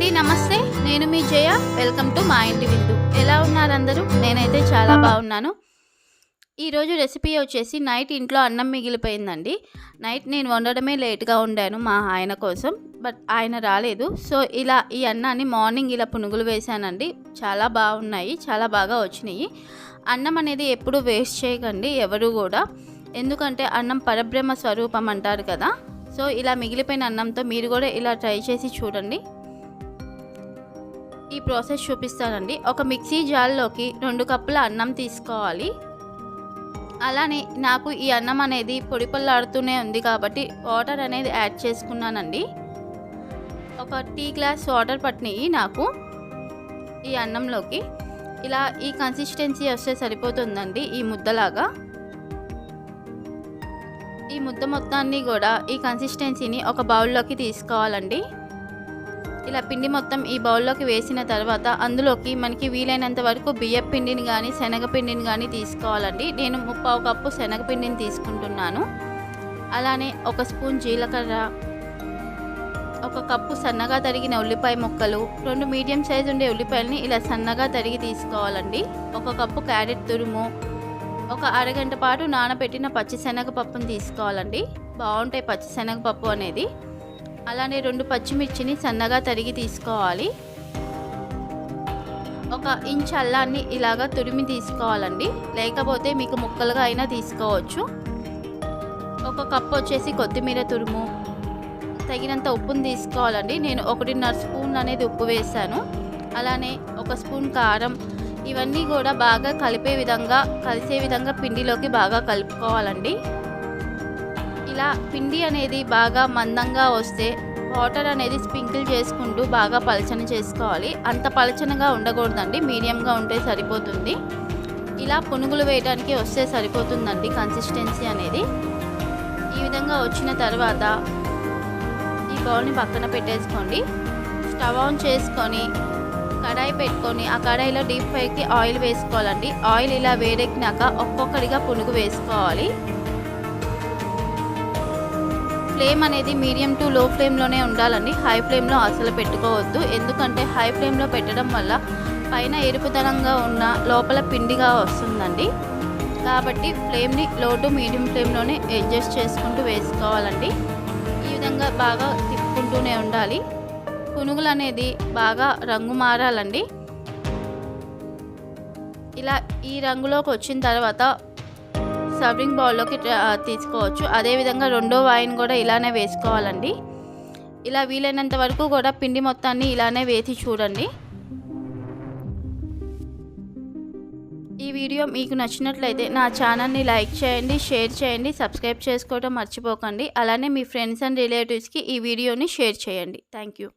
అండి నమస్తే. నేను మీ జయ. వెల్కమ్ టు మా ఇంటి విందు. ఎలా ఉన్నారు అందరూ? నేనైతే చాలా బాగున్నాను. ఈరోజు రెసిపీ వచ్చేసి నైట్ ఇంట్లో అన్నం మిగిలిపోయిందండి. నైట్ నేను వండడమే లేట్గా వండాను మా ఆయన కోసం బట్ ఆయన రాలేదు. సో ఇలా ఈ అన్నాన్ని మార్నింగ్ ఇలా పునుగులు వేశానండి. చాలా బాగున్నాయి చాలా బాగా వచ్చినాయి. అన్నం అనేది ఎప్పుడు వేస్ట్ చేయకండి ఎవరు కూడా. ఎందుకంటే అన్నం పరబ్రహ్మ స్వరూపం అంటారు కదా. సో ఇలా మిగిలిపోయిన అన్నంతో మీరు కూడా ఇలా ట్రై చేసి చూడండి. ఈ ప్రాసెస్ చూపిస్తానండి. ఒక మిక్సీ జార్లోకి రెండు కప్పుల అన్నం తీసుకోవాలి. అలానే నాకు ఈ అన్నం అనేది పొడి పొల్లాడుతూనే ఉంది కాబట్టి వాటర్ అనేది యాడ్ చేసుకున్నానండి. ఒక టీ గ్లాస్ వాటర్ పట్టినాయి నాకు ఈ అన్నంలోకి. ఇలా ఈ కన్సిస్టెన్సీ వస్తే సరిపోతుందండి ఈ ముద్దలాగా. ఈ ముద్ద మొత్తాన్ని కూడా ఈ కన్సిస్టెన్సీని ఒక బౌల్లోకి తీసుకోవాలండి. ఇలా పిండి మొత్తం ఈ బౌల్లోకి వేసిన తర్వాత అందులోకి మనకి వీలైనంత వరకు బియ్య పిండిని కానీ శనగపిండిని కానీ తీసుకోవాలండి. నేను ముప్పావు కప్పు శనగపిండిని తీసుకుంటున్నాను. అలానే ఒక స్పూన్ జీలకర్ర ఒక కప్పు సన్నగా తరిగిన ఉల్లిపాయ ముక్కలు రెండు మీడియం సైజు ఉండే ఉల్లిపాయలని ఇలా సన్నగా తరిగి తీసుకోవాలండి. ఒక కప్పు క్యారెట్ తురుము ఒక అరగంట పాటు నానబెట్టిన పచ్చిశనగపప్పుని తీసుకోవాలండి. బాగుంటాయి పచ్చిశనగపప్పు అనేది. అలానే రెండు పచ్చిమిర్చిని సన్నగా తరిగి తీసుకోవాలి. ఒక ఇంచ్ అల్లాన్ని ఇలాగా తురిమి తీసుకోవాలండి. లేకపోతే మీకు ముక్కలుగా అయినా తీసుకోవచ్చు. ఒక కప్పు వచ్చేసి కొత్తిమీర తురుము. తగినంత ఉప్పుని తీసుకోవాలండి. నేను ఒకటిన్నర స్పూన్ అనేది ఉప్పు వేసాను. అలానే ఒక స్పూన్ కారం. ఇవన్నీ కూడా బాగా కలిపే విధంగా కలిసే విధంగా పిండిలోకి బాగా కలుపుకోవాలండి. ఇలా పిండి అనేది బాగా మందంగా వస్తే వాటర్ అనేది స్ప్రింకిల్ చేసుకుంటూ బాగా పలచన చేసుకోవాలి. అంత పలచనగా ఉండకూడదండి. మీడియంగా ఉంటే సరిపోతుంది. ఇలా పునుగులు వేయడానికి వస్తే సరిపోతుందండి కన్సిస్టెన్సీ అనేది. ఈ విధంగా వచ్చిన తర్వాత ఈ బౌల్ని పక్కన పెట్టేసుకోండి. స్టవ్ ఆన్ చేసుకొని కడాయి పెట్టుకొని ఆ కడాయిలో డీప్ ఫ్రైకి ఆయిల్ వేసుకోవాలండి. ఆయిల్ ఇలా వేడెక్కినాక ఒక్కొక్కడిగా పునుగు వేసుకోవాలి. ఫ్లేమ్ అనేది మీడియం టు లో ఫ్లేమ్లోనే ఉండాలండి. హై ఫ్లేమ్లో అసలు పెట్టుకోవద్దు. ఎందుకంటే హై ఫ్లేమ్లో పెట్టడం వల్ల పైన ఎరుపుతనంగా ఉన్న లోపల పిండిగా వస్తుందండి. కాబట్టి ఫ్లేమ్ని లో టు మీడియం ఫ్లేమ్లోనే అడ్జస్ట్ చేసుకుంటూ వేసుకోవాలండి. ఈ విధంగా బాగా తిప్పుకుంటూనే ఉండాలి. పునుగులు అనేది బాగా రంగు మారాలండి. ఇలా ఈ రంగులోకి వచ్చిన తర్వాత సర్వింగ్ బౌల్లోకి తీసుకోవచ్చు. అదేవిధంగా రెండో వాయిన్ కూడా ఇలానే వేసుకోవాలండి. ఇలా వీలైనంత వరకు కూడా పిండి మొత్తాన్ని ఇలానే వేసి చూడండి. ఈ వీడియో మీకు నచ్చినట్లయితే నా ఛానల్ని లైక్ చేయండి షేర్ చేయండి సబ్స్క్రైబ్ చేసుకోవడం మర్చిపోకండి. అలానే మీ ఫ్రెండ్స్ అండ్ రిలేటివ్స్కి ఈ వీడియోని షేర్ చేయండి. Thank you.